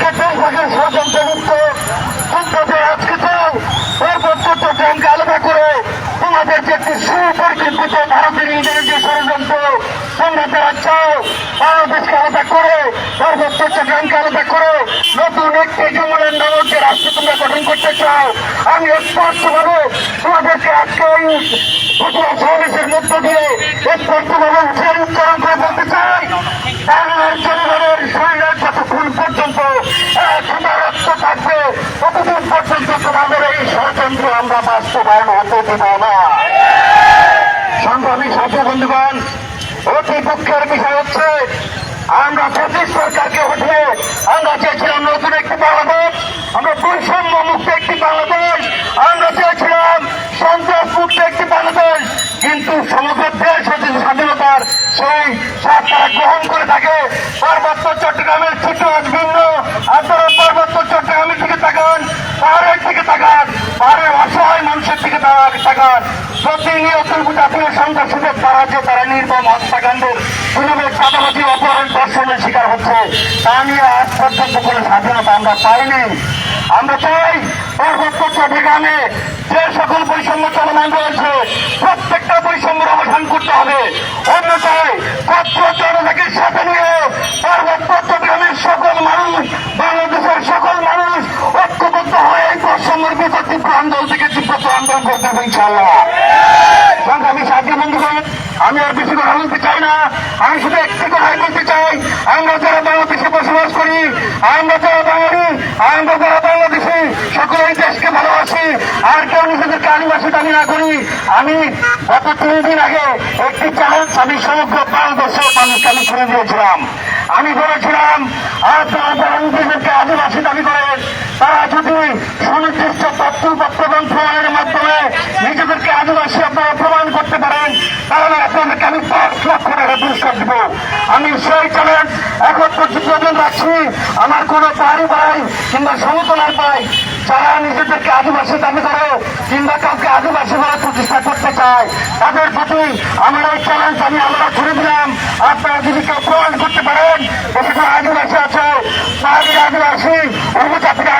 তিন ভাগের ষড়যন্ত্রমুক্ত কিন্তু আজকে তো পার্বত্য চট্টগ্রামকে আলাদা করে তোমাদের একটি সুপরিকল্পিত ভারতের ইংরেজি যে ষড়যন্ত্র তোমরা যারা চাও বাংলাদেশকে আলাদা করে করে নতুন একটি তোমরা গঠন করতে চাও আমি স্পষ্টভাবে তোমাদেরকে আজকে এই ঘটনা সমাবেশের মধ্য দিয়ে স্পষ্টভাবে উচ্চারণ করে বলতে চাই। বাংলার জনগণের শরীরের যতক্ষণ পর্যন্ত রক্ত থাকবে। ততদিন পর্যন্ত তোমাদের এই ষড়যন্ত্র আমরা বাস্তবায়ন হতে দেব না? সংগ্রামী সাথী বন্ধুগণ অতি দুঃখের বিষয় হচ্ছে, আমরা ব্রিটিশ সরকারকে উঠে আমরা চেয়েছিলাম তারা গ্রহণ করে থাকে। পার্বত্য চট্টগ্রামের ছোট ভিন্ন আপনারা পার্বত্য চট্টগ্রামের দিকে তাকান, পাহাড়ের দিকে তাকান, পাহাড়ের অসহায় মানুষের দিকে তাকান। প্রতিনিয়ত জাতীয় সন্ত্রাসীদের দ্বারা যে তারা নির্মম হত্যাকাণ্ডের কীভাবে চাঁদাবাজি, অপহরণ দর্শনের শিকার হচ্ছে, তা নিয়ে আজ পর্যন্ত কোনো স্বাধীনতা আমরা পাইনি। আমরা চাই পার্বত্য চট্টগ্রামে যে সকল বৈষম্য চলমান রয়েছে প্রত্যেকটা বৈষম্যের অবসান করতে হবে। অন্যথায় কচ্ছ জনতাকে সাথে নিয়ে পার্বত্য চট্টগ্রামের সকল মানুষ, বাংলাদেশের সকল মানুষ ঐক্যবদ্ধ হয়ে এই বৈষম্যের বিপদ তীব্র আন্দোলন থেকে তীব্র আন্দোলন করতে হবে ইনশাল্লাহ সংগ্রামী সাথী বন্ধুগণ, আমি আর বেশি কথা বলতে চাই না। আমি শুধু একটি কথাই বলতে চাই, আমরা যারা বাংলাদেশে বসবাস করি, আমরা যারা বাঙালি, আমরা যারা বাংলাদেশি সকল এই দেশকে ভালোবাসি। আর কেউ নিজেদেরকে আদিবাসী দাবি না করি। আমি গত তিন দিন আগে একটি চ্যালেঞ্জ আমি সমগ্র বাংলাদেশের মানুষকে আমি শুনে দিয়েছিলাম। আমি বলেছিলাম আপনারা যারা নিজেদেরকে আদিবাসী দাবি করেন তারা যদি প্রমাণের মাধ্যমে নিজেদেরকে আদিবাসী আপনারা প্রমাণ করতে পারেন, তাহলে আপনাদেরকে আমি পাঁচ লক্ষ টাকা পুরস্কার দিব। আমি সেই চ্যালেঞ্জ এখন পর্যন্ত রাখছি। আমার কোনো পাহাড়ি ভাই কিংবা সমতলার ভাই যারা নিজেদেরকে আদিবাসী দাবি করে কিংবা কাউকে আদিবাসী বলে প্রতিষ্ঠা করতে চায়, তাদের প্রতি আমার এই চ্যালেঞ্জ আমি আমরা ছুড়ে দিলাম। আপনারা যদি কেউ প্রমাণ করতে পারেন আদিবাসী আছে পাহাড়ি আদিবাসী উপজাতির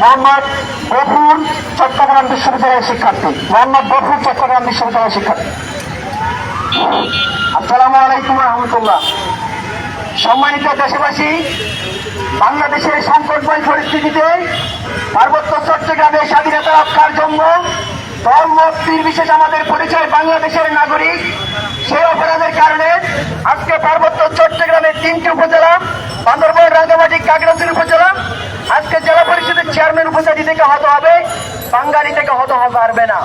মোহাম্মদ চট্টগ্রাম বিশ্ববিদ্যালয়ের শিক্ষার্থী। মোহাম্মদ গফুর চট্টগ্রাম বিশ্ববিদ্যালয়ের শিক্ষার্থী। আসসালামু আলাইকুম রহমতুল্লাহ। সম্মানিত দেশবাসী, বাংলাদেশের সংকটময় পরিস্থিতিতে পার্বত্য চট্টগ্রামে স্বাধীনতা রক্ষার জন্য ধর্ম বিশেষ আমাদের পরিচয় বাংলাদেশের নাগরিক। সেই অপরাধের কারণে আজকে পার্বত্য চট্টগ্রামের তিনটি উপজেলা, বান্দরবান, রাঙ্গামাটি কাকড়াচুর উপজেলা আজকে জেলা পরিষদের চেয়ারম্যান উপজাতি থেকে হতে হবে, বাঙালি থেকে হতে পারবে না।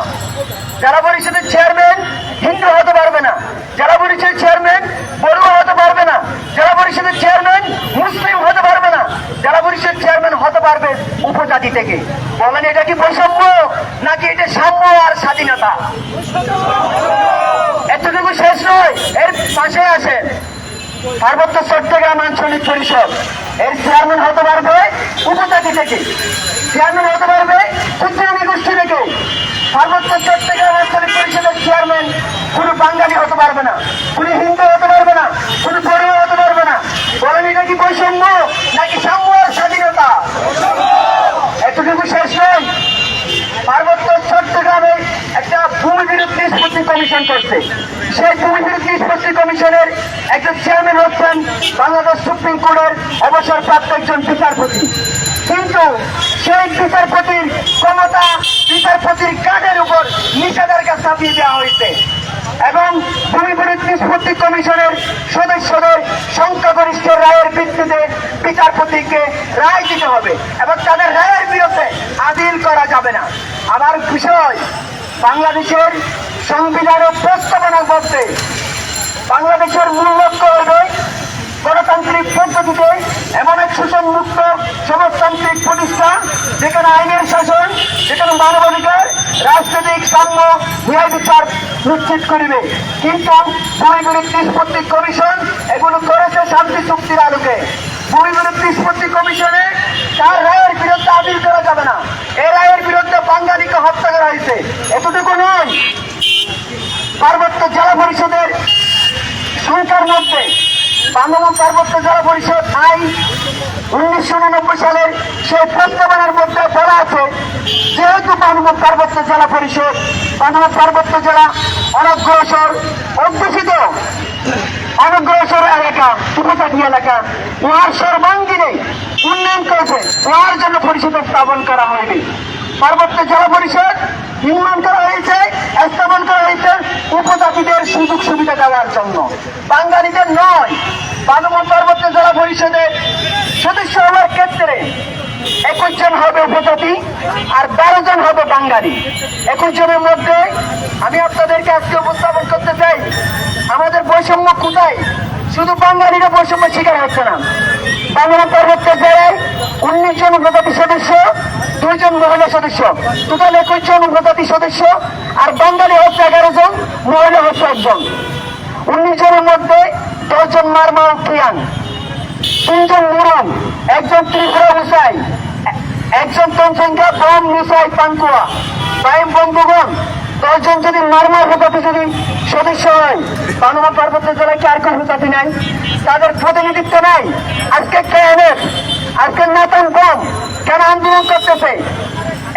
জেলা পরিষদের চেয়ারম্যান হিন্দু হতে পারবে না। জেলা পরিষদের চেয়ারম্যান বড়ুয়া হতে পারবে না। জেলা পরিষদের চেয়ারম্যান মুসলিম হতে পারবে না। জেলা পরিষদের চেয়ারম্যান হতে পারবে উপজাতি থেকে। বলেন, এটা কি বৈষম্য? নাকি এটা সাম্য আর স্বাধীনতা? এতটুকু শেষ নয়, এর পাশে আছে। পার্বত্য চট্টগ্রাম আঞ্চলিক পরিষদ। এর চেয়ারম্যান হতে পারবে উপজাতি থেকে। চেয়ারম্যান হতে পারবে উত্তরণী গোষ্ঠী থেকে। পার্বত্য চট্টগ্রাম আঞ্চলিক পরিষদের চেয়ারম্যান কোনো বাঙালি হতে পারবে না, কোনো হিন্দু হতে পারবে না, কোনো বড়ুয়া হতে পারবে না। বলেন, এটা কি বৈষম্য নাকি সাম্য স্বাধীনতা? এতটুকু শেষ নয়। পার্বত্য চট্টগ্রামে একটা ভূমি বিরোধ নিষ্পত্তি কমিশন করছে। সেই ভূমি বিরোধ নিষ্পত্তি কমিশনের একজন চেয়ারম্যান হচ্ছেন বাংলাদেশ সুপ্রিম কোর্টের অবসরপ্রাপ্ত একজন বিচারপতি। কিন্তু সেই বিচারপতির ক্ষমতা বিচারপতির কার্ডের উপর নিষেধাজ্ঞা চাপিয়ে দেওয়া হয়েছে। এবং ভূমি বিরোধ নিষ্পত্তি কমিশনের সদস্যদের সংখ্যাগরিষ্ঠ রায়ের ভিত্তিতে বিচারপতিকে রায় দিতে হবে এবং তাদের রায়ের বিরুদ্ধে আদিল করা যাবে না। আমার বিষয় বাংলাদেশের সংবিধান ও প্রস্তাবনা বলতে বাংলাদেশের মূল লক্ষ্য হবে গণতান্ত্রিক পদ্ধতিতে এমন এক শোষণ মুক্ত সমাজতান্ত্রিক প্রতিষ্ঠান যেখানে আইনের শাসন, যেখানে মানবাধিকার, রাজনৈতিক ন্যায় বিচার নিশ্চিত করিবে। কিন্তু ভূমিগুলির নিষ্পত্তি কমিশন এগুলো করেছে শান্তি চুক্তির আলোকে। ভূমিগুলির নিষ্পত্তি কমিশনে তার রায়ের বিরুদ্ধে আপিল করা যাবে না। এ রায়ের বিরুদ্ধে বাঙালিকে হত্যা করা হয়েছে। এতটুকু নয়। পার্বত্য জেলা পরিষদের সংখ্যার মধ্যে বাংলাদেশ পার্বত্য জেলা পরিষদ আইন উনিশশো উননব্বই সালের সেই প্রস্তাবনার মধ্যে বলা আছে, যেহেতু বাংলাদেশ পার্বত্য জেলা পরিষদ বাংলাদেশ পার্বত্য জেলা অনগ্রসর, অধ্যুষিত, অনগ্রসর এলাকা উপজাতি এলাকা, উহার সর্বাঙ্গীনে উন্নয়ন করেছে। উহার জন্য পরিষদ স্থাপন করা হয়নি। পার্বত্য জেলা পরিষদ নির্মাণ করা হয়েছে, স্থাপন করা হয়েছে উপজাতিদের সুযোগ সুবিধা দেওয়ার জন্য। বাঙালিদের নয় বান্দরবান পার্বত্য জেলা পরিষদের সদস্য হওয়ার ক্ষেত্রে একুশ জন হবে উপজাতি আর বারো জন হবে বাঙালি। একুশ জনের মধ্যে আমি আপনাদেরকে আজকে উপস্থাপন করতে চাই, আমাদের বৈষম্য কোথায়? শুধু বাঙালিরা বৈষম্য শিকার হচ্ছে না। বাংলা পার্বত্য জেলায় উনিশ জন উপজাতি সদস্য দুইজন মহিলা সদস্য। টোটাল একুশ জন উপজাতি সদস্য আর বাঙালি হচ্ছে এগারো জন, মহিলা হচ্ছে একজন। উনিশ জনের মধ্যে দশজন মারমা ক্রিয়ান তিনজন মুরম, একজন ত্রিপুরা মুসাই একজন তনসংখ্যা বম মুসাই পান্তুয়া। প্রাইম বন্ধুগণ দশজন যদি মারমা উপজাতি যদি সদস্য হয়, বাংলা পার্বত্য জেলায় কি আর কোন উপজাতি নাই? তাদের প্রতিনিধিত্ব নাই। আজকে কেএনএফ আজকে নাতান বম কেন আন্দোলন করতেছে।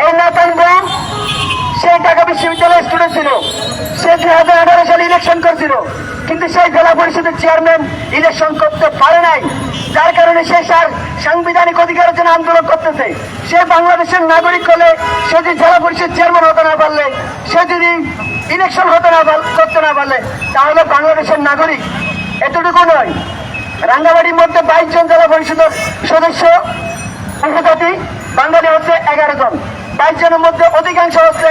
এই নাতান বম সে ঢাকা বিশ্ববিদ্যালয়ের স্টুডেন্ট ছিল। সে দুই হাজার আঠারো সালে ইলেকশন করছিল। কিন্তু সেই জেলা পরিষদের চেয়ারম্যান ইলেকশন করতে পারে নাই। যার কারণে সে সার সাংবিধানিক অধিকারের জন্য আন্দোলন করতেছে। সে বাংলাদেশের নাগরিক হলে সে যদি জেলা পরিষদ চেয়ারম্যান হতে না পারলে, সে যদি ইলেকশন হতে না করতে না পারলে, তাহলে বাংলাদেশের নাগরিক এতটুকু নয়। রাঙ্গাবাড়ির মধ্যে বাইশ জন জেলা পরিষদের সদস্য উপজাতি বাঙালি হচ্ছে এগারো জন। বাইশ জনের মধ্যে অধিকাংশ হচ্ছে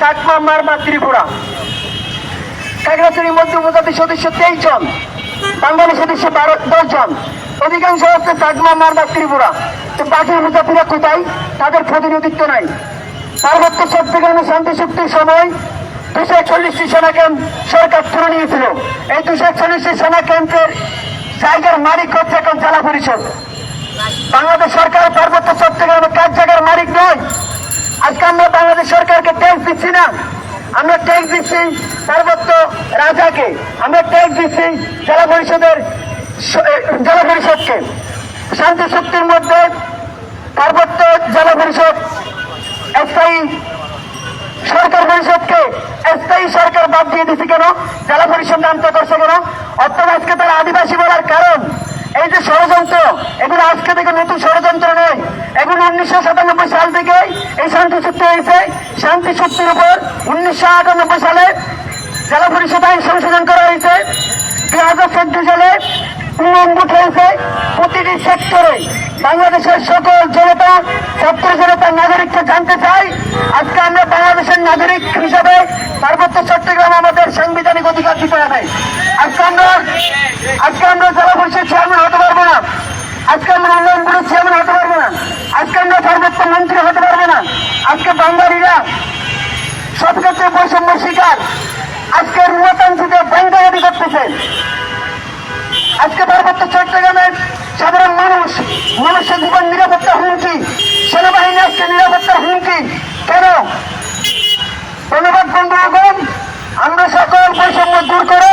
চাকমা মারমা ত্রিপুরা খাগড়াছড়ির মধ্যে উপজাতি সদস্য তেইশ জন, বাঙালি সদস্য বারো, দশ জন। অধিকাংশ হচ্ছে চাকমা মারমা ত্রিপুরা তো বাকি উপজাতিরা কোথায়? তাদের প্রতিনিধিত্ব নাই। পার্বত্য চট্টগ্রামে শান্তি চুক্তির সময় দুশো একচল্লিশটি সেনা ক্যাম্প সরকার তুলে নিয়েছিল। এই দুশো একচল্লিশটি সেনা ক্যাম্পের জায়গার মালিক হচ্ছে এখন জেলা পরিষদ। বাংলাদেশ সরকার পার্বত্য চট্টগ্রামে কাজ জায়গার মালিক নয় আজকে আমরা বাংলাদেশ সরকারকে ট্যাক্স দিচ্ছি না। আমরা ট্যাক্স দিচ্ছি পার্বত্য রাজাকে। আমরা ট্যাক্স দিচ্ছি জেলা পরিষদের জেলা পরিষদকে। শান্তি চুক্তির মধ্যে পার্বত্য জেলা পরিষদ, স্থায়ী সরকার পরিষদকে স্থায়ী সরকার বাদ দিয়ে দিচ্ছে কেন? জেলা পরিষদ নামতে করছে কেন? অর্থাৎ আজকে তারা আদিবাসী বলার কারণ। এই যে ষড়যন্ত্র, এগুলো আজকে থেকে নতুন ষড়যন্ত্র নয় এগুলো উনিশশো সাতানব্বই সাল থেকে এই শান্তি চুক্তি হয়েছে। শান্তি চুক্তির উপর উনিশশো আটানব্বই সালে জেলা পরিষদ আইন সংশোধন করা হয়েছে। দু হাজার চোদ্দ সালে উন্নয়ন হয়েছে প্রতিটি সেক্টরে বাংলাদেশের সকল জনতা, ছাত্র জনতা, নাগরিককে জানতে চাই। আজকে আমরা বাংলাদেশের নাগরিক হিসাবে পার্বত্য চট্টগ্রাম আমাদের সাংবিধানিক অধিকার দিতে হবে। আজকে আমরা আজকে আমরা জেলা পরিষদ চেয়ারম্যান হতে পারব না। আজকে আমরা উন্নয়ন বোর্ডের চেয়ারম্যান হতে পারব না। আজকে আমরা পার্বত্য মন্ত্রী হতে পারব না। আজকে বাঙালিরা সব ক্ষেত্রে বৈষম্য শিকার। আজকে রুয়াতান্ত্রিকে ব্যাংকাবাদী করতেছে। আজকে পার্বত্য চট্টগ্রামের সাধারণ মানুষ, মানুষের জীবন নিরাপত্তা হুমকি, সেনাবাহিনী আজকে নিরাপত্তার হুমকি। কেন? ধন্যবাদ বন্ধুগণ, আমরা সকল বৈষম্য দূর করে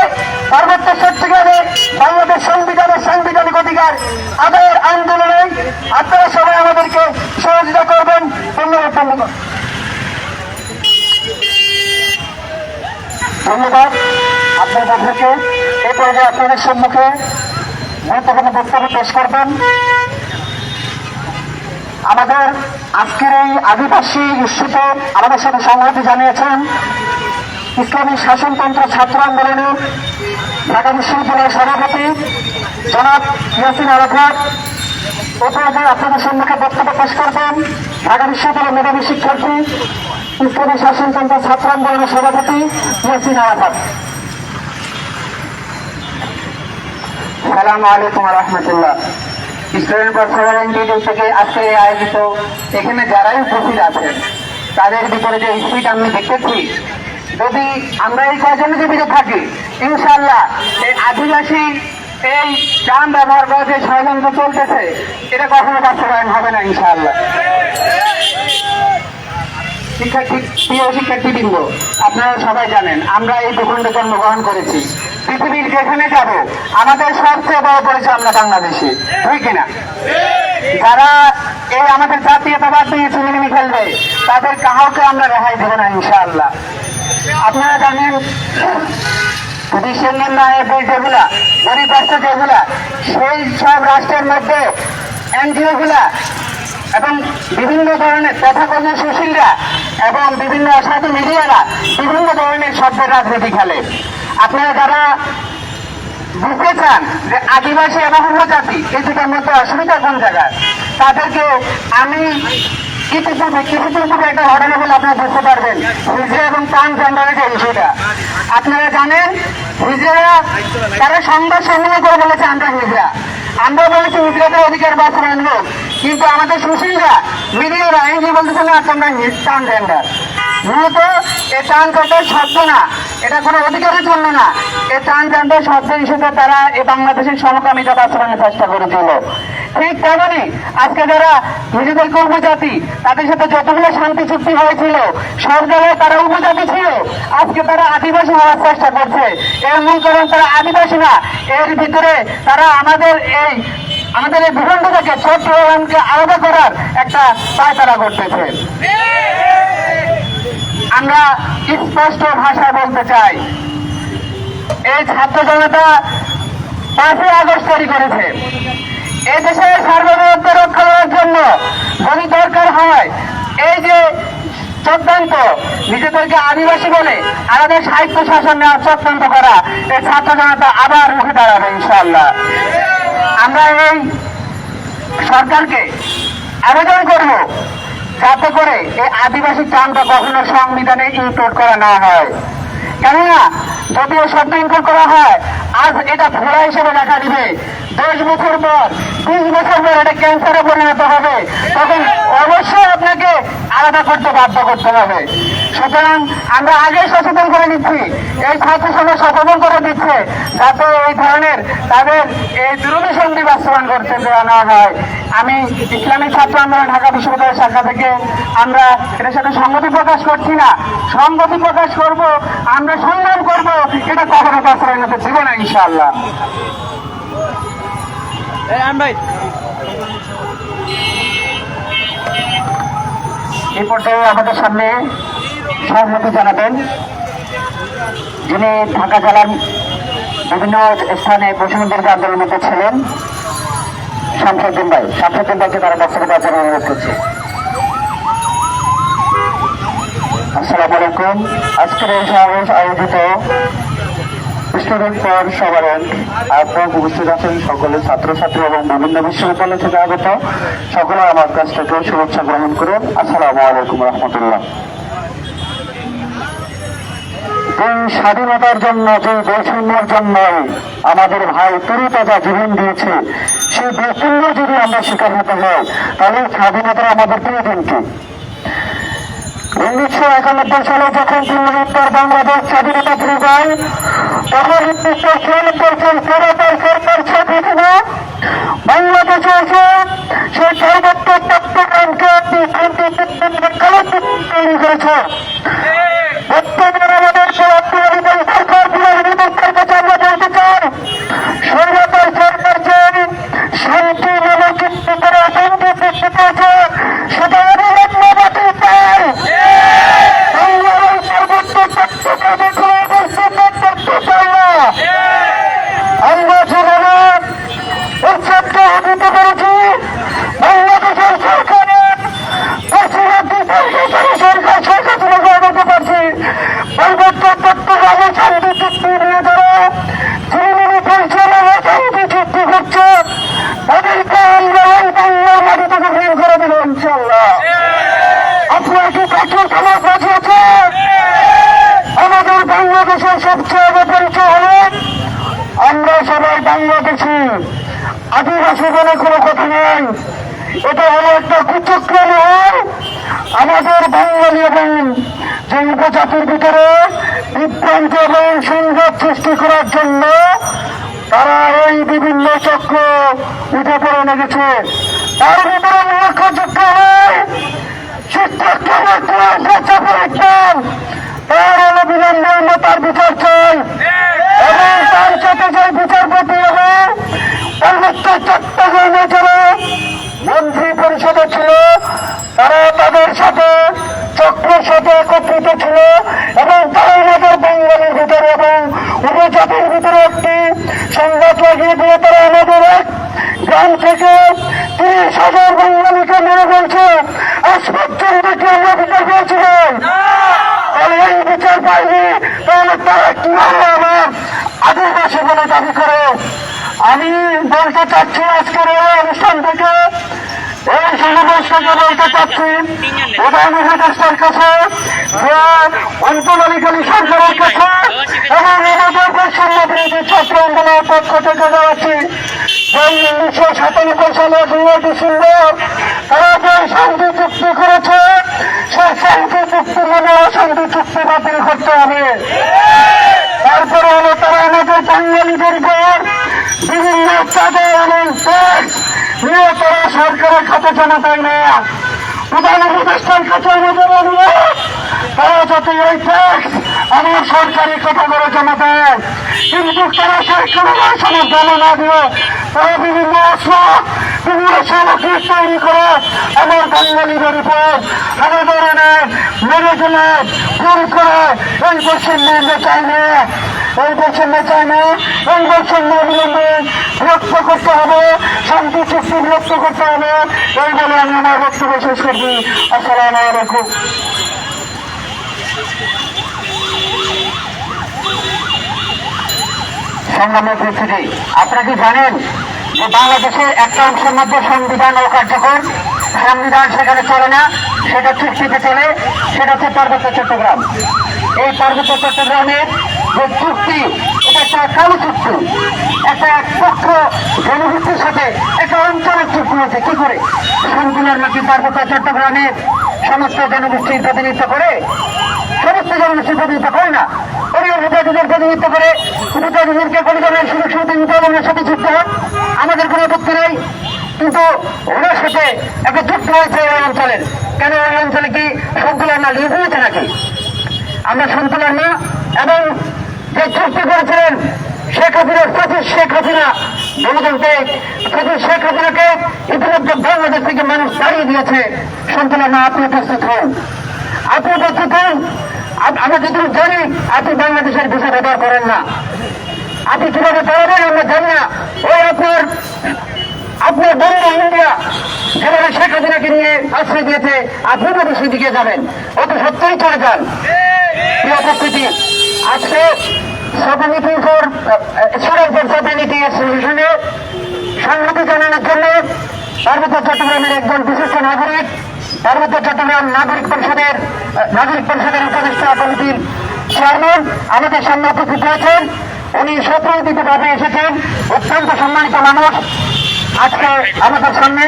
পার্বত্য চট্টগ্রামে বাংলাদেশ সংবিধানের সাংবিধানিক অধিকার আদায়ের আন্দোলনে আপনারা সবাই আমাদেরকে সহযোগিতা করবেন। ধন্যবাদ বন্ধুগণ। ধন্যবাদ আপনাদেরকে এই পর্যায়ে আপনাদের সম্মুখে গুরুত্বপূর্ণ বক্তব্য পেশ করবেন। আমাদের আজকের এই আদিবাসী ইস্যুতে আমাদের সাথে সংহতি জানিয়েছেন ইসলামী শাসনতন্ত্র ছাত্র আন্দোলনের ঢাকা বিশ্ববিদ্যালয়ের সভাপতি জনাব ইয়াসিন আরাফাত। এ আপনাদের সম্মুখে বক্তব্য পেশ করবেন ঢাকা বিশ্ববিদ্যালয়ের মেধাবী শিক্ষার্থী, ইসলামী শাসনতন্ত্র ছাত্র আন্দোলনের সভাপতি ইয়াসিন আরাফাত। সালাম আলাইকুম রহমতুল্লাহ। স্টুডেন্ট পার্সোনাল টিভি থেকে আজকে আয়োজিত এখানে যারাই উপস্থিত আছেন, তাদের ভিতরে যে স্পিড আমি দেখতেছি যদি আমরা এই কয়জন জীবিত থাকি ইনশাল্লাহ এই আদিবাসী এই যান ব্যবহার করে যে ষড়যন্ত্র চলতেছে, এটা কখনো বাস্তবায়ন হবে না ইনশাআল্লাহ। শিক্ষার্থী, প্রিয় শিক্ষার্থীবৃন্দ, আপনারা সবাই জানেন, আমরা এই ভূখণ্ডে জন্মগ্রহণ করেছি। পৃথিবীর যেখানে যাব, আমাদের সবচেয়ে বড় পরিচয় আমরা বাংলাদেশি, ঠিক কিনা? যারা এই আমাদের জাতীয়তাবাদ নিয়ে চিনিমিনি খেলবে, তাদের কাহাকে আমরা রেহাই দেবো না, ইনশাআল্লাহ। আপনারা জানেন বিশ্বের নিম্নায় যেগুলা, গরিব রাষ্ট্র যেগুলা, সেই সব রাষ্ট্রের মধ্যে এনজিও গুলা এবং বিভিন্ন ধরনের তথাকথিত সুশীলরা এবং বিভিন্ন অসাধু মিডিয়ারা বিভিন্ন ধরনের শব্দের রাজনীতি খেলে। আপনারা যারা বুঝতে চান যে আদিবাসী এবং উপজাতি, এই দুটার মধ্যে অসুবিধা কোন জায়গায়? তাদেরকে আমি কিছু পূর্বে পূর্বে একটা ঘটনা বলে আপনারা বুঝতে পারবেন। হিজড়া এবং ট্রান্সজেন্ডারের যে ইস্যুটা। আপনারা জানেন হিজড়া তারা সংবাদ সম্মেলন করে বলেছে, আমরা হিজড়া আমরা বলেছি হিজড়াদের অধিকার বাস্তবায়ন কিন্তু আমাদের সুশীলরা, মিডিয়ারা আইনজীবী বলতেছে না, তোমরা ট্রান্সজেন্ডার এ এই ট্রান্সজেন্ডার শব্দ না, এটা কোনো অধিকারের জন্য না। এই ট্রান্সজেন্ডার শব্দ হিসেবে তারা এই বাংলাদেশের সমকামিতা বাস্তবায়নের চেষ্টা করেছিল ঠিক তেমনি আজকে যারা নিজেদেরকে উপজাতি, তাদের সাথে যতগুলো শান্তি চুক্তি হয়েছিল, সব জায়গায় তারা উপজাতি ছিল। আজকে তারা আদিবাসী হওয়ার চেষ্টা করছে। এর মূল কারণ তারা আদিবাসী না। এর ভিতরে তারা আমাদের এই আমাদের এই ভূখণ্ড থেকে চট্টগ্রামকে আলাদা করার একটা পায় তারা করতেছে আমরা স্পষ্ট ভাষায় বলতে চাই। এই ছাত্র জনতা পাঁচই আগস্ট তৈরি করেছে। এই দেশের সার্বভৌমত্ব রক্ষা করার জন্য যদি দরকার হয়, এই যে চক্রান্ত, নিজেদেরকে আদিবাসী বলে আমাদের সাহিত্য শাসন নেওয়ার চক্রান্ত করা, এই ছাত্র জনতা আবার রুখে দাঁড়াবে ইনশাল্লাহ আমরা এই সরকারকে আবেদন করব যাতে করে এই আদিবাসী টানটা কখনো সংবিধানে ইনক্লুড করা না হয়। কেননা, যদিও শব্দ ইনক্লুড করা হয়, আজ এটা ভোলা হিসেবে দেখা দিবে দশ বছর পর বিশ বছর পর এটা ক্যান্সারে পরিণত হবে। তখন অবশ্যই আপনাকে আলাদা করতে বাধ্য করতে হবে। সুতরাং আমরা আগে সচেতন করে দিচ্ছি এই ছাত্র সমাজ সচেতন করে দিচ্ছে যাতে এই ধরনের তাদের এই দূরভিসন্ধি বাস্তবায়ন করতে দেওয়া না হয়। আমি ইসলামিক ছাত্র আন্দোলন ঢাকা বিশ্ববিদ্যালয়ের শাখা থেকে আমরা এটার সাথে সংগতি প্রকাশ করছি না। সংগতি প্রকাশ করব, আমরা সংগ্রাম করব, এটা কখনো বাস্তবায়ন হতে না আমাদের সামনে সহমতি জানাবেন, যিনি ঢাকা জেলার বিভিন্ন স্থানে বসুন্ধরা আন্দোলন মধ্যে ছিলেন, শামসুদ্দিন ভাই। শামসুদ্দিন ভাইকে তারা বক্তব্য দেওয়ার জন্য অনুরোধ করছি। আসসালামু আলাইকুম। আজকের এই সমাবেশ আয়োজিত স্টুডেন্ট ফর সবারেন আপনার উপস্থিত আছেন সকলে ছাত্রছাত্রী এবং বিভিন্ন বিশ্ববিদ্যালয় থেকে আগত সকলে আমার কাছ থেকে শুভেচ্ছা গ্রহণ করুন। আসসালামু আলাইকুম রহমতুল্লাহ। এই স্বাধীনতার জন্য, যে বৈষম্যের জন্য আমাদের ভাই তরুতাজা জীবন দিয়েছে, সেই বৈষম্য যদি আমরা শিকার হতে হয়, তাহলে স্বাধীনতার আমাদের প্রয়োজন কি? উনিশশো একানব্বই সালে যখন পুনরুদ্ধার বাংলাদেশ স্বাধীনতা ফিরে যায় তখন উনিশশো ছিয়ানব্বই সাল সরকার ছিল বাংলাদেশে এসে সেই সর্বোচ্চ চট্টগ্রামকে তৈরি করেছে। সরকার সরকার সেটা অবিলম্ব বাতিল চাই বাংলার সর্বোচ্চ তত্ত্বকে দেখে অবশ্যই করতে চাই না আমরা যেভাবে উৎসবকে আদিত করেছি বাংলাদেশের সরকারের পার্শ্ববর্তী সরকারি সরকার সরকার সরকার বলতে পারছি পার্বত্য তত্ত্বভাবে শান্তি চুক্তি নিয়ে যারা তৃণমূল পরিচালনা শান্তি চুক্তি করছে তাদেরকে আমরা ওই বাংলার মাটি থেকে বের করে দেবো ইনশাল্লাহ আপনার কি কাঠের খাবার কাছে আছে আমাদের বাংলাদেশের সবচেয়ে আগে পরিচয় হলো আমরা সবাই বাংলাদেশি আদিবাসী বলে এটা হলো একটা কুচক্র আমাদের বাঙালি এবং যে ভিতরে বিভ্রান্তি এবং সংঘাত সৃষ্টি করার জন্য তারা এই বিভিন্ন চক্র উঠে পড়ে লেগেছে। তার ভিতরে উল্লেখযোগ্য হয় তার অনবিলম্বে তার বিচার চাই। এবং তার সাথে যে বিচারপতি এবং পার্বত্য চট্টগ্রামে যারা মন্ত্রী পরিষদে ছিল তারা তাদের সাথে চক্রের সাথে একত্রিত ছিল এবং তারা আমাদের বেঙ্গলের ভিতরে এবং উপজাতির ভিতরে একটি সংঘাত লাগিয়ে দিয়ে তারা আমাদের এক গ্রাম থেকে তিরিশ হাজার বেঙ্গলিকে মেরে ফেলছে আজ পর্যন্ত কি আমরা বিচার পেয়েছিলাম তাহলে এই বিচার পাইনি তাহলে তারা কি আমার? করে আমি বলতে চাচ্ছি আজকের এই অনুষ্ঠান থেকে এই সমাবেশ বলতে চাচ্ছি প্রধান উপদেষ্টার কাছে যে অন্তর্বলীকালী সরকারের কাছে এবং আমাদের বৈষম্য বিরোধী ছাত্র আন্দোলনের পক্ষ থেকে জানাচ্ছি, যে উনিশশো সাতানব্বই সালে দুই ডিসেম্বর তারা যে শান্তি চুক্তি করেছে, সেই শান্তি চুক্তি মানে অশান্তি চুক্তি বাতিল করতে হবে। তারপরে হলো তারা আমাদের বাঙালিদের উপর বিভিন্ন এবং নিয়ে সরকারের খাতে জমা দেয় না প্রধান উপদেষ্টার আমাদের অনুরোধ তারা যাতে এই ট্যাক্স আমার সরকারি খাতা করে জমা দেয় কিন্তু তারা সেই কোনো সময় জমা না দিয়ে তারা বিভিন্ন বিভিন্ন সামগ্রী তৈরি করে আমার বাঙালিদের উপর মেরে করে এই এই বৈষম্য চাই না, এই বৈষম্য অবিলম্বে বিরক্ত করতে হবে, শান্তি চুক্তি বিরক্ত করতে হবে। এই বলে আমি আমার বক্তব্য শেষ করছি। আসসালামু আলাইকুম। সংগ্রামের পরিস্থিতি, আপনারা কি জানেন যে বাংলাদেশের একটা অংশের মধ্যে সংবিধান ও কার্যকর সংবিধান সেখানে চলে না, সেটা চুক্তিতে চলে, সেটা হচ্ছে পার্বত্য চট্টগ্রাম। এই পার্বত্য চট্টগ্রামের যে চুক্তি এটা একটা কালো চুক্তি একটা এক পক্ষ জনগোষ্ঠীর সাথে একটা অঞ্চলের চুক্তি হয়েছে। কি করে? সংকুলের নাকি পার্বত্য চট্টগ্রামের সমস্ত জনগোষ্ঠীর প্রতিনিধিত্ব করে? সমস্ত জনগোষ্ঠীর প্রতিনিধিত্ব করে না। ওই উপজাতিদের প্রতিনিধিত্ব করে। উপজাতিদেরকে পরিবারের সুযোগ সুবিধা দিতে হবে সাথে যুক্ত হন। আমাদের কোনো আপত্তি নেই। কিন্তু ওনার সাথে একটা যুক্ত হয়েছে ওই অঞ্চলের। কেন ওই অঞ্চলে কি সন্তুলন না লিয়ে হয়েছে নাকি? আমরা সন্তুলন না। এবং যে চুক্তি করেছিলেন শেখ হাসিনার সচিব শেখ হাসিনা গণতন্ত্রে সচিব শেখ হাসিনাকে ইতিমধ্যে বাংলাদেশ থেকে মানুষ দাঁড়িয়ে দিয়েছে। সন্তুলন না আপনি উপস্থিত হন। আপনি উপস্থিত হন। আমরা যেটুকু জানি, আপনি বাংলাদেশের ভিসা ব্যবহার করেন না। আপনি কীভাবে পারবেন আমরা জানি না। ওই আপনার আপনার বন্ধু ইন্ডিয়া, যেভাবে শেখ হাসিনাকে নিয়ে আশ্রয় দিয়েছে, আপনি তো সেই দিকে যাবেন ও তো সত্যিই চলে যান। উপস্থিতি, আজকে সাবমিটি ফর স্টুডেন্ট ফর সাবমিটি অ্যাসোসিয়েশনে সংহতি জানানোর জন্য পার্বত্য চট্টগ্রামের একজন বিশিষ্ট নাগরিক পার্বত্য চট্টগ্রাম নাগরিক পরিষদের নাগরিক পরিষদের উপদেষ্টা কমিটির চেয়ারম্যান আমাদের সামনে উপস্থিত হয়েছেন উনি স্বতন্ত্রভাবে এসেছেন অত্যন্ত সম্মানিত মানুষ আজকে আমাদের সামনে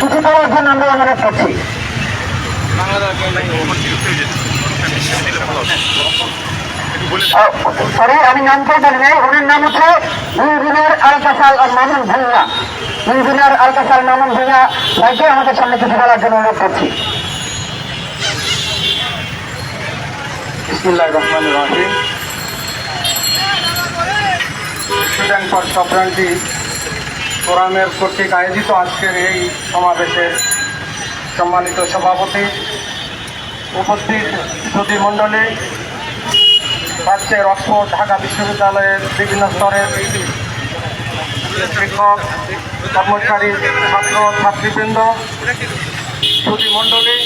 কিছু বলার জন্য আমরা অনুরোধ করছি সরি আমি নামটা জানি নাই। ওনার নাম হচ্ছে ইঞ্জিনিয়ার আলকাসাল মামুন ভুঙ্গা ইঞ্জিনিয়ার আলকাসাল মামুন ভুঙ্গা ভাইকে আমাদের সামনে কিছু বলার জন্য অনুরোধ করছি। রহিম। স্টুডেন্ট ফর সফরান্টি ফোরামের কর্তৃক আয়োজিত আজকের এই সমাবেশের সম্মানিত সভাপতি উপস্থিত সুধী মণ্ডলী রাজ্যের অক্সফোর্ড ঢাকা বিশ্ববিদ্যালয়ের বিভিন্ন স্তরের শিক্ষক, কর্মচারী, ছাত্র, ছাত্রীবৃন্দ, সুধী মণ্ডলী,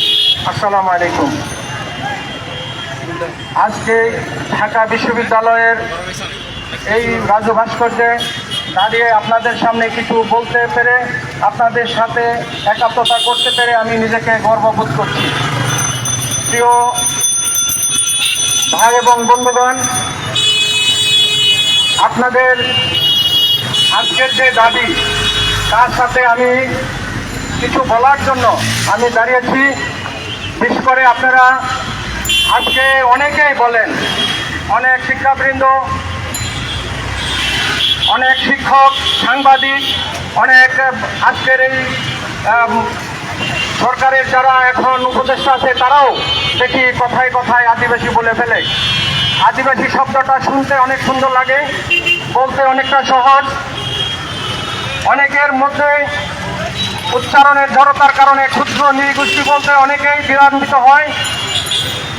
আসসালামু আলাইকুম। আজকে ঢাকা বিশ্ববিদ্যালয়ের এই রাজু ভাস্কর্যে দাঁড়িয়ে আপনাদের সামনে কিছু বলতে পেরে, আপনাদের সাথে একাত্মতা করতে পেরে আমি নিজেকে গর্ববোধ করছি। প্রিয় ভাই এবং বন্ধুগণ, আপনাদের আজকের যে দাবি, তার সাথে আমি কিছু বলার জন্য আমি দাঁড়িয়েছি। বিশেষ করে আপনারা আজকে অনেকেই বলেন, অনেক শিক্ষাবৃন্দ, অনেক শিক্ষক, সাংবাদিক, অনেক আজকের এই সরকারের যারা এখন উপদেষ্টা আছে, তারাও দেখি কথায় কথায় আদিবাসী বলে ফেলে। আদিবাসী শব্দটা শুনতে অনেক সুন্দর লাগে, বলতে অনেকটা সহজ। অনেকের মধ্যে উচ্চারণের জড়তার কারণে ক্ষুদ্র নৃগোষ্ঠী বলতে অনেকেই বিরান্বিত হয়।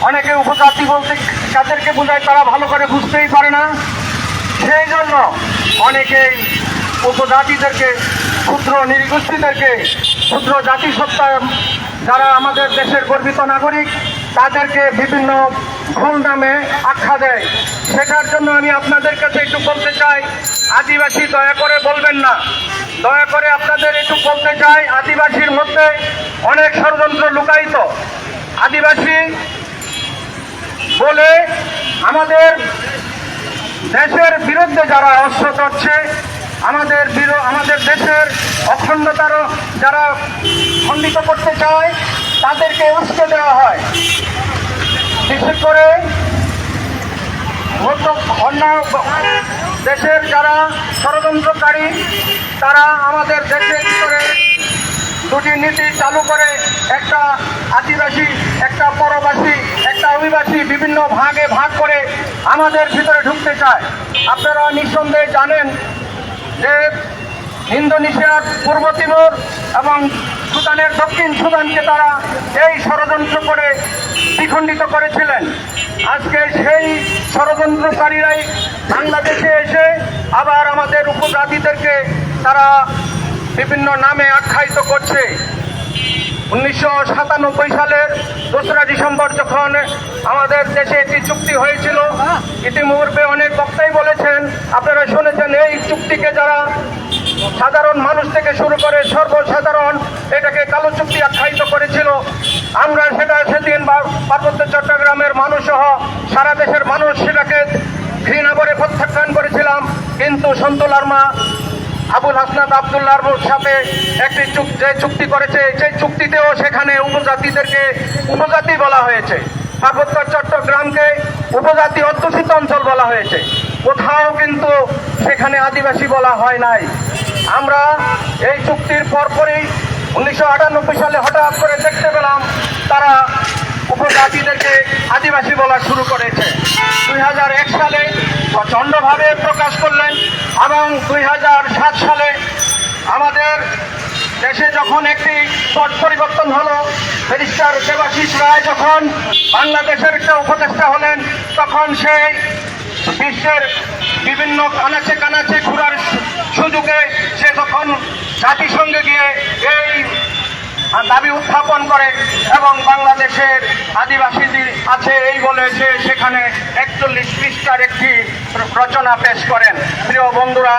অনেকে উপজাতি বলতে কাদেরকে বোঝায় তারা ভালো করে বুঝতেই পারে না। সেই জন্য অনেকেই উপজাতিদেরকে, ক্ষুদ্র নৃগোষ্ঠীদেরকে ক্ষুদ্র জাতিসত্তা যারা আমাদের দেশের গর্বিত নাগরিক, তাদেরকে বিভিন্ন ভুল নামে আখ্যা দেয়। সেটার জন্য আমি আপনাদের কাছে একটু বলতে চাই, আদিবাসী দয়া করে বলবেন না। দয়া করে আপনাদের একটু বলতে চাই, আদিবাসীর মধ্যে অনেক ষড়যন্ত্র লুকায়িত। আদিবাসী বলে আমাদের দেশের বিরুদ্ধে যারা অস্ত্র করছে আমাদের বিরো- আমাদের দেশের অখণ্ডতার যারা খণ্ডিত করতে চায়, তাদেরকে উস্কে দেওয়া হয়। বিশেষ করে অন্য দেশের যারা ষড়যন্ত্রকারী, তারা আমাদের দেশের ভিতরে দুটি নীতি চালু করে, একটা আদিবাসী, একটা পরবাসী, একটা অভিবাসী বিভিন্ন ভাগে ভাগ করে আমাদের ভিতরে ঢুকতে চায়। আপনারা নিঃসন্দেহে জানেন যে ইন্দোনেশিয়ার পূর্ব তিমুর এবং সুদানের দক্ষিণ সুদানকে তারা এই ষড়যন্ত্র করে বিখণ্ডিত করেছিলেন। আজকে সেই ষড়যন্ত্রকারীরাই বাংলাদেশে এসে আবার আমাদের উপজাতিদেরকে তারা বিভিন্ন নামে আখ্যায়িত করছে। উনিশশো সাতানব্বই সালের দোসরা ডিসেম্বর যখন আমাদের দেশে একটি চুক্তি হয়েছিল, ইতিমূর্বে অনেক বক্তাই বলেছেন, আপনারা শুনেছেন, এই চুক্তিকে যারা সাধারণ মানুষ থেকে শুরু করে সর্বসাধারণ এটাকে কালো চুক্তি আখ্যায়িত করেছিল, আমরা সেটা সেদিন পার্বত্য চট্টগ্রামের মানুষ সহ সারা দেশের মানুষ সেটাকে ঘৃণা করে প্রত্যাখ্যান করেছিলাম। কিন্তু সন্তুলার মা আবুল হাসনাত আবদুল্লাহর সাথে একটি যে চুক্তি করেছে, সেই চুক্তিতেও সেখানে উপজাতিদেরকে উপজাতি বলা হয়েছে। পার্বত্য চট্টগ্রামকে উপজাতি অধ্যুষিত অঞ্চল বলা হয়েছে। কোথাও কিন্তু সেখানে আদিবাসী বলা হয় নাই। আমরা এই চুক্তির পরপরই উনিশশো আটানব্বই সালে হঠাৎ করে দেখতে পেলাম, তারা উপজাতিদেরকে আদিবাসী বলা শুরু করেছে। দুই হাজার এক সালে প্রচণ্ডভাবে প্রকাশ করলেন এবং দুই হাজার সাত সালে আমাদের দেশে যখন একটি পট পরিবর্তন হলো, ব্যারিস্টার দেবাশিস রায় যখন বাংলাদেশের একটা উপদেষ্টা হলেন, তখন সেই বিশ্বের বিভিন্ন কানাচে কানাচে ঘুরার সুযোগে সে তখন জাতিসংঘে গিয়ে এই দাবি উত্থাপন করে এবং বাংলাদেশের আদিবাসীদের আছে এই বলে সে সেখানে একচল্লিশ পৃষ্ঠার একটি রচনা পেশ করেন। প্রিয় বন্ধুরা,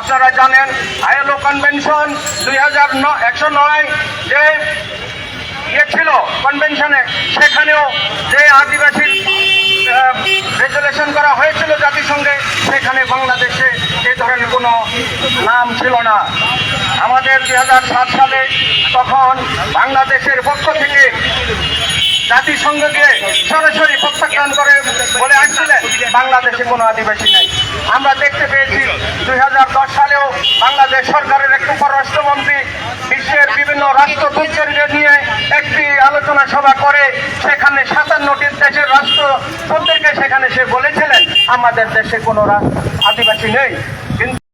আপনারা জানেন আইএলও কনভেনশন দুই হাজার একশো নয় যে ইয়ে ছিল কনভেনশনে, সেখানেও যে আদিবাসী রেজুলেশন করা হয়েছিল জাতিসংঘে, সেখানে বাংলাদেশে এ ধরনের কোনো নাম ছিল না। আমাদের দুই হাজার সাত সালে তখন বাংলাদেশের পক্ষ থেকে জাতিসংঘকে সরাসরি প্রত্যাখ্যান করে বলে আসছিলেন বাংলাদেশে কোনো আদিবাসী নেই। আমরা দেখতে পেয়েছি, দুই হাজার দশ সালেও বাংলাদেশ সরকারের একটি পররাষ্ট্রমন্ত্রী বিশ্বের বিভিন্ন রাষ্ট্রদূতদেরকে নিয়ে একটি আলোচনা সভা করে সেখানে সাতান্নটি দেশের রাষ্ট্রদূতদেরকে সেখানে সে বলেছিলেন, আমাদের দেশে কোনো আদিবাসী নেই।